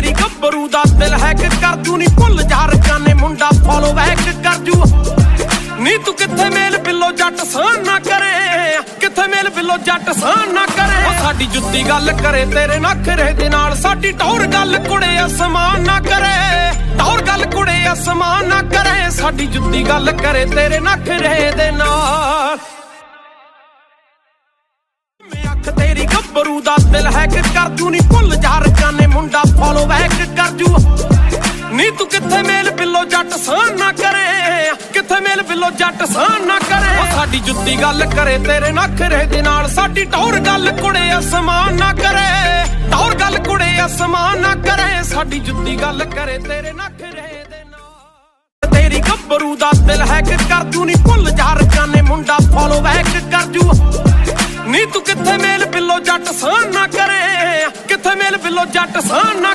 ਤੇਰੀ ਗੱਭਰੂ ਦਾ ਦਿਲ ਹੈ ਕਿ ਕਰ ਨਹੀਂ ਭੁੱਲ ਜਾ ਰਕਾਨੇ ਮੁੰਡਾ ਫੋਲੋ ਬੈਕ ਕਰ ਨੀ ਤੂੰ ਕਿੱਥੇ ਮੇਲ ਬਿੱਲੋ ਜੱਟ ਸਾਨ ਨਾ ਕਰੇ। ਕਿੱਥੇ ਮੇਲ ਬਿੱਲੋ ਜੱਟ ਸਾਨ ਨਾ ਕਰੇ। ਉਹ ਸਾਡੀ ਜੁੱਤੀ ਗੱਲ ਕਰੇ, ਤੇਰੇ ਨਖਰੇ ਦੇ ਨਾਲ ਸਾਡੀ ਟੌਰ ਗੱਲ ਕੁੜੇ ਅਸਮਾਨ ਨਾ ਕਰੇ। ਟੌਰ ਗੱਲ ਕੁੜੇ ਅਸਮਾਨ ਨਾ ਕਰੇ, ਸਾਡੀ ਜੁੱਤੀ ਗੱਲ ਕਰੇ, ਤੇਰੇ ਨਖਰੇ ਦੇ ਨਾਲ। ਮੈਂ ਅੱਖ ਤੇਰੀ ਗੱਭਰੂ ਦਾ ਦਿਲ ਹੈ ਕਿ ਕਰ ਜੂ ਨਹੀਂ ਭੁੱਲ ਜਾ ਬਿੱਲੋ ਜੱਟ ਸਾਨ ਨਾ ਕਰੇ। ਉਹ ਸਾਡੀ ਜੁੱਤੀ ਗੱਲ ਕਰੇ, ਤੇਰੇ ਨਖਰੇ ਦੇ ਨਾਲ ਸਾਡੀ ਟੌਰ ਗੱਲ ਕੁੜੇ ਅਸਮਾਨ ਨਾ ਕਰੇ। ਟੌਰ ਗੱਲ ਕੁੜੇ ਅਸਮਾਨ ਨਾ ਕਰੇ, ਸਾਡੀ ਜੁੱਤੀ ਗੱਲ ਕਰੇ, ਤੇਰੇ ਨਖਰੇ ਦੇ ਨਾਲ। ਤੇਰੀ ਗੱਭਰੂ ਦਾ ਦਿਲ ਹੈ ਕਿ ਕਰ ਜੂ ਨਹੀਂ ਭੁੱਲ ਜਾ ਰਕਾਨੇ ਮੁੰਡਾ ਫੋਲੋ ਬੈਕ ਕਰ ਜੂ। ਨੀ ਤੂੰ ਕਿੱਥੇ ਮੇਲ ਬਿੱਲੋ ਜੱਟ ਸਾਨ ਨਾ ਕਰੇ, ਕਿੱਥੇ ਮੇਲ ਬਿੱਲੋ ਜੱਟ ਸਾਨ ਨਾ